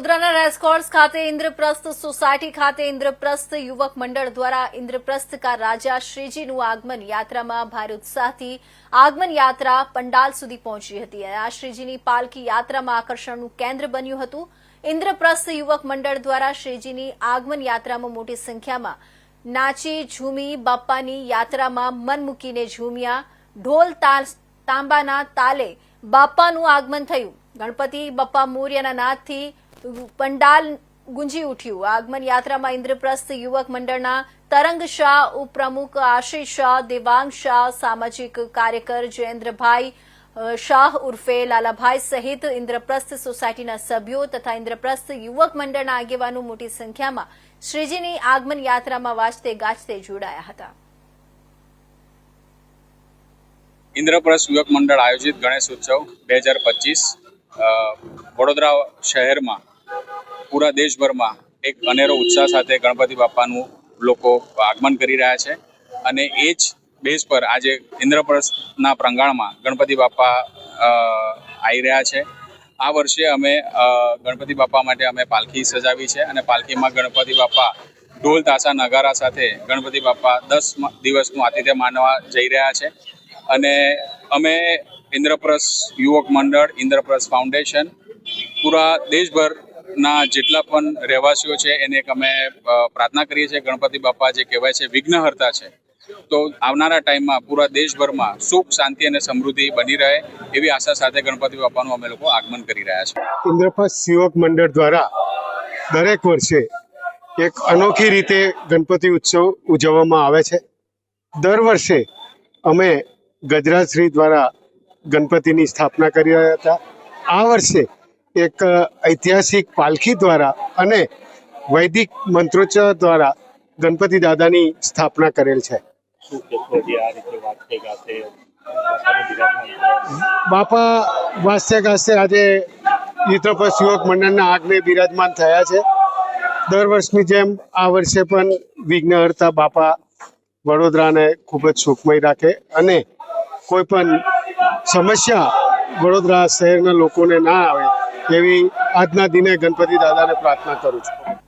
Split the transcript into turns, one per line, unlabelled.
વડોદરાના રેસકોર્સ ખાતે ઇન્દ્રપ્રસ્થ સોસાયટી ખાતે ઇન્દ્રપ્રસ્થ યુવક મંડળ દ્વારા ઇન્દ્રપ્રસ્થ કા રાજા શ્રીજીનું આગમન યાત્રામાં ભારે ઉત્સાહથી આગમન યાત્રા પંડાલ સુધી પહોંચી હતી. અને આ શ્રીજીની પાલકી યાત્રામાં આકર્ષણનું કેન્દ્ર બન્યું હતું. ઇન્દ્રપ્રસ્થ યુવક મંડળ દ્વારા શ્રીજીની આગમન યાત્રામાં મોટી સંખ્યામાં નાચી, ઝૂમી, બાપ્પાની યાત્રામાં મન મૂકીને ઝૂમ્યા. ઢોલ તાંબાના તાલે બાપ્પાનું આગમન થયું. ગણપતિ બાપ્પા મોર્યના નાદથી પંડાલ ગુંજી ઉઠ્યું. આગમન યાત્રામાં ઇન્દ્રપ્રસ્થ યુવક મંડળના તરંગ શાહ, ઉપપ્રમુખ આશિષ શાહ, દેવાંગ શાહ, સામાજિક કાર્યકર જયેન્દ્રભાઈ શાહ ઉર્ફે લાલાભાઈ સહિત ઇન્દ્રપ્રસ્થ સોસાયટીના સભ્યો તથા ઇન્દ્રપ્રસ્થ યુવક મંડળના આગેવાનો મોટી સંખ્યામાં શ્રીજીની આગમન યાત્રામાં વાજતે ગાજતે જોડાયા હતા.
ઇન્દ્રપ્રસ્થ યુવક મંડળ આયોજિત ગણેશ ઉત્સવ બે પચીસ વડોદરા શહેરમાં પૂરા દેશભરમાં એક અનેરો ઉત્સાહ સાથે ગણપતિ બાપાનું લોકો આગમન કરી રહ્યા છે. અને એ જ બેઝ પર આજે ઇન્દ્રપ્રસ્થના પ્રંગાણમાં ગણપતિ બાપા આવી રહ્યા છે. આ વર્ષે અમે ગણપતિ બાપા માટે અમે પાલખી સજાવી છે અને પાલખીમાં ગણપતિ બાપા ઢોલ, તાસા, નગારા સાથે ગણપતિ બાપા દસ દિવસનું આતિથ્ય માનવા જઈ રહ્યા છે. અને અમે ઇન્દ્રપ્રસ્થ યુવક મંડળ, ઇન્દ્રપ્રસ્થ ફાઉન્ડેશન પૂરા દેશભરના જેટલા પણ રહેવાસીઓ છે, એને એક અમે પ્રાર્થના કરીએ છીએ. ગણપતિ બાપા જે કહેવાય છે, વિઘ્નહર્તા છે. તો આવનારા ટાઈમમાં પૂરા દેશભરમાં સુખ, શાંતિ અને સમૃદ્ધિ બની રહે એવી આશા સાથે ગણપતિ બાપાનું અમે લોકો આગમન કરી રહ્યા છીએ.
ઇન્દ્રપ્રસ્થ સેવક મંડળ દ્વારા દરેક વર્ષે એક અનોખી રીતે ગણપતિ ઉત્સવ ઉજવવામાં આવે છે. દર વર્ષે અમે ગજરાજશ્રી દ્વારા ગણપતિની સ્થાપના કરી રહ્યા હતા. આ વર્ષે એક ઐતિહાસિક પાલખી દ્વારા અને વૈદિક મંત્રોચ્ચાર દ્વારા ગણપતિ દાદાની સ્થાપના કરેલ છે? બાપા વાસ્ય ગાસ્ય આજે યુદ્ધપસ યુવક મંડળના આગને બિરાજમાન થયા છે. દર વર્ષની જેમ આ વર્ષે પણ વિઘ્નહર્તા બાપા વડોદરાને ખૂબ જ સુખમય રાખે અને કોઈ પણ સમસ્યા વડોદરા શહેરના લોકોને ના આવે એવી આજના દિને ગણપતિ દાદાને પ્રાર્થના કરું છું.